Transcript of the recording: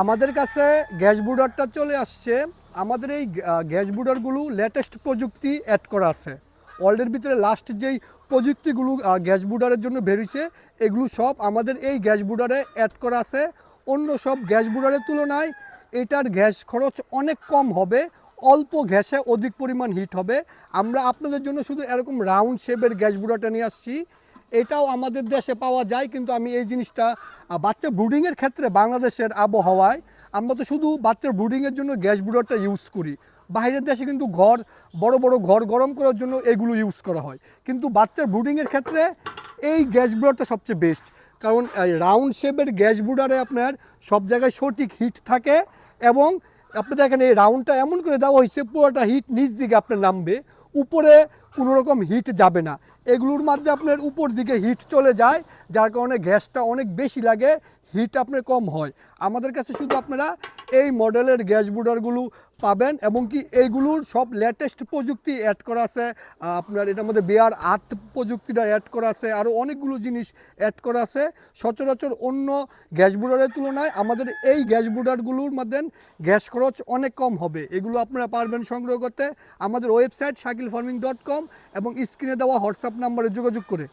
আমাদের কাছে গ্যাস বুডারটা চলে আসছে। আমাদের এই গ্যাস বুডারগুলো লেটেস্ট প্রযুক্তি অ্যাড করা আছে। ওয়ার্ল্ডের ভিতরে লাস্ট যেই প্রযুক্তিগুলো গ্যাস বুডারের জন্য বেরিয়েছে, এগুলো সব আমাদের এই গ্যাস বুডারে অ্যাড করা আছে। অন্য সব গ্যাস বুডারের তুলনায় এটার গ্যাস খরচ অনেক কম হবে, অল্প গ্যাসে অধিক পরিমাণ হিট হবে। আমরা আপনাদের জন্য শুধু এরকম রাউন্ড শেপের গ্যাস বুডারটা নিয়ে আসছি। এটাও আমাদের দেশে পাওয়া যায়, কিন্তু আমি এই জিনিসটা বাচ্চা ব্রুডিংয়ের ক্ষেত্রে বাংলাদেশের আবহাওয়ায় আমরা তো শুধু বাচ্চার ব্রুডিংয়ের জন্য গ্যাস ব্রুডারটা ইউজ করি। বাইরের দেশে কিন্তু ঘর, বড় বড় ঘর গরম করার জন্য এগুলো ইউজ করা হয়। কিন্তু বাচ্চার ব্রুডিংয়ের ক্ষেত্রে এই গ্যাস ব্রুডারটা সবচেয়ে বেস্ট কারণ রাউন্ড শেপের গ্যাস ব্রুডারে আপনার সব জায়গায় সঠিক হিট থাকে এবং আপনি দেখেন এই রাউন্ডটা এমন করে দেওয়া হয়েছে, পুরোটা হিট নিচ দিকে আপনার নামবে, উপরে কোনো রকম হিট যাবে না। এগুলোর মাধ্যমে আপনার উপর দিকে হিট চলে যায়, যার কারণে গ্যাসটা অনেক বেশি লাগে হিট আপনার কম হয়। আমাদের কাছে শুধু আপনারা এই মডেলের গ্যাস বুডারগুলো পাবেন এবং কি এইগুলোর সব লেটেস্ট প্রযুক্তি অ্যাড করা আছে। আপনার এটার মধ্যে বেয়ার আর্থ প্রযুক্তিটা অ্যাড করা আছে আরও অনেকগুলো জিনিস অ্যাড করা আছে। সচরাচর অন্য গ্যাস বুডারের তুলনায় আমাদের এই গ্যাস বুডারগুলোর মধ্যে গ্যাস খরচ অনেক কম হবে। এগুলো আপনারা পারবেন সংগ্রহ করতে। আমাদের website Shakil farming dot com এবং স্ক্রিনে দেওয়া হোয়াটসঅ্যাপ নাম্বারে যোগাযোগ করে।